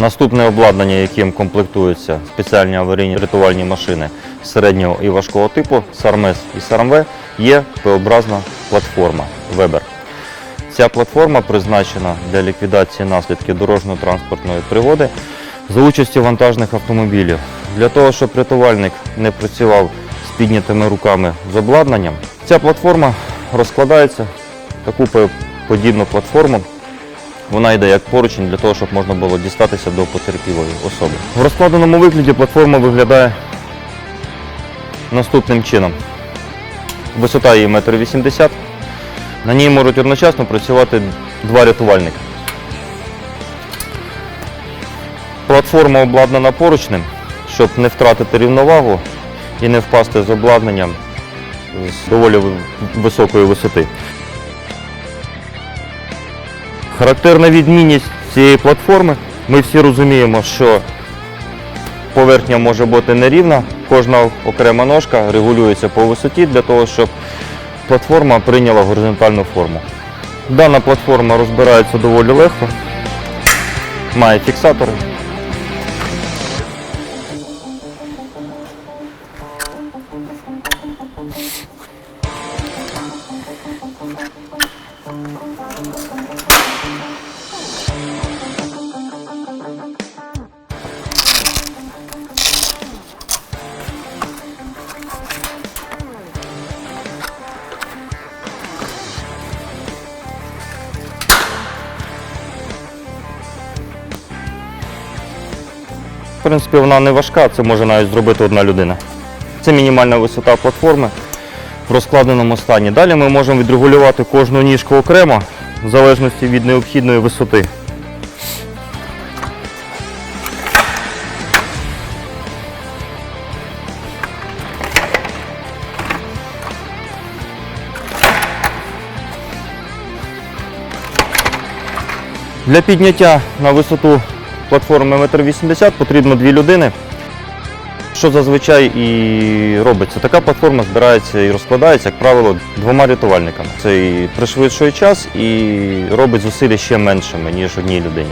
Наступне обладнання, яким комплектуються спеціальні аварійні рятувальні машини середнього і важкого типу САРМЕС і САРМВ, є П-образна платформа Weber. Ця платформа призначена для ліквідації наслідків дорожньо-транспортної пригоди за участю вантажних автомобілів. Для того, щоб рятувальник не працював з піднятими руками з обладнанням, ця платформа розкладається в таку подібну платформу. Вона йде як поручень для того, щоб можна було дістатися до потерпілої особи. В розкладеному вигляді платформа виглядає наступним чином. Висота її 1,80 м. На ній можуть одночасно працювати два рятувальники. Платформа обладнана поручнем, щоб не втратити рівновагу і не впасти з обладнанням з доволі високої висоти. Характерна відмінність цієї платформи. Ми всі розуміємо, що поверхня може бути нерівна, кожна окрема ножка регулюється по висоті для того, щоб платформа прийняла горизонтальну форму. Дана платформа розбирається доволі легко, має фіксатори. В принципі, вона не важка, це може навіть зробити одна людина. Це мінімальна висота платформи в розкладеному стані. Далі ми можемо відрегулювати кожну ніжку окремо в залежності від необхідної висоти. Для підняття на висоту платформи 1,80 м потрібно дві людини. Що зазвичай і робиться? Така платформа збирається і розкладається, як правило, двома рятувальниками. Це і пришвидшує час і робить зусилля ще меншими, ніж одній людині.